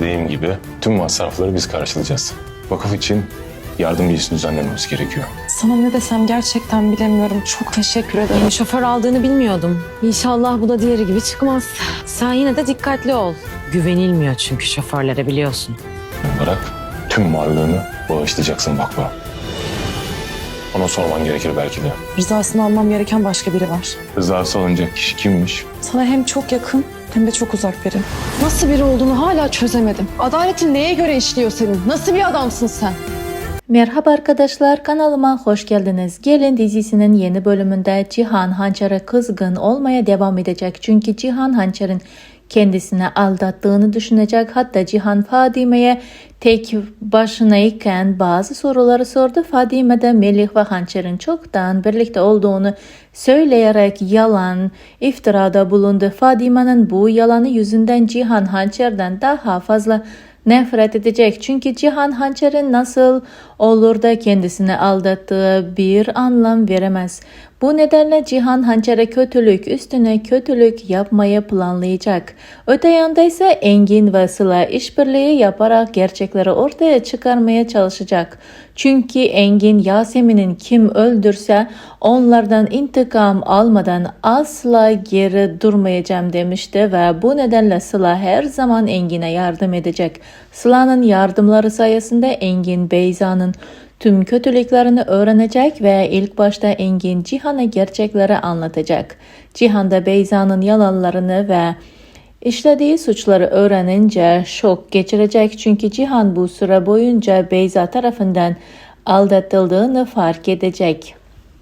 Dediğim gibi tüm masrafları biz karşılayacağız. Vakıf için yardım bilgisini düzenlememiz gerekiyor. Sana ne desem gerçekten bilemiyorum. Çok teşekkür ederim. Yeni şoför aldığını bilmiyordum. İnşallah bu da diğeri gibi çıkmaz. Sen yine de dikkatli ol. Güvenilmiyor çünkü şoförlere biliyorsun. Olarak tüm varlığını bağışlayacaksın vakfa. Ona sorman gerekir belki de. Rızasını almam gereken başka biri var. Rızası alınacak kişi kimmiş? Sana hem çok yakın hem de çok uzak biri. Nasıl biri olduğunu hala çözemedim. Adaletin neye göre işliyor senin? Nasıl bir adamsın sen? Merhaba arkadaşlar kanalıma hoş geldiniz. Gelin dizisinin yeni bölümünde Cihan Hançer'e kızgın olmaya devam edecek. Çünkü Cihan Hançer'in kendisine aldattığını düşünecek. Hatta Cihan Fadime'ye tek başınayken bazı soruları sordu. Fadime de Melih ve Hançer'in çoktan birlikte olduğunu söyleyerek yalan iftirada bulundu. Fadime'nin bu yalanı yüzünden Cihan Hançer'den daha fazla nefret edecek. Çünkü Cihan Hançer'in nasıl olur da kendisini aldattığı bir anlam veremez. Bu nedenle Cihan Hançer'e kötülük üstüne kötülük yapmayı planlayacak. Öte yanda ise Engin ve Sıla işbirliği yaparak gerçekleri ortaya çıkarmaya çalışacak. Çünkü Engin Yasemin'in kim öldürse onlardan intikam almadan asla geri durmayacağım demişti ve bu nedenle Sıla her zaman Engin'e yardım edecek. Sıla'nın yardımları sayesinde Engin Beyza'nın tüm kötülüklerini öğrenecek ve ilk başta Engin Cihan'a gerçekleri anlatacak. Cihan da Beyza'nın yalanlarını ve işlediği suçları öğrenince şok geçirecek çünkü Cihan bu süre boyunca Beyza tarafından aldatıldığını fark edecek.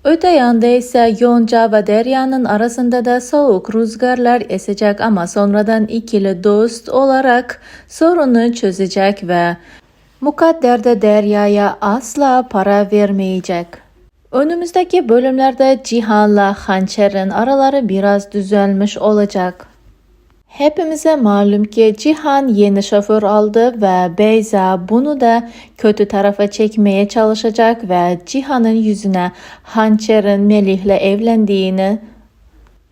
Öte yanda ise Yonca ve Derya'nın arasında da soğuk rüzgarlar esecek ama sonradan ikili dost olarak sorunu çözecek ve Mukadder de Derya'ya asla para vermeyecek. Önümüzdeki bölümlerde Cihan'la Hançer'in araları biraz düzelmiş olacak. Hepimize malum ki Cihan yeni şoför aldı ve Beyza bunu da kötü tarafa çekmeye çalışacak ve Cihan'ın yüzüne Hançer'in Melih'le evlendiğini,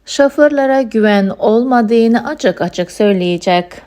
şoförlere güven olmadığını açık açık söyleyecek.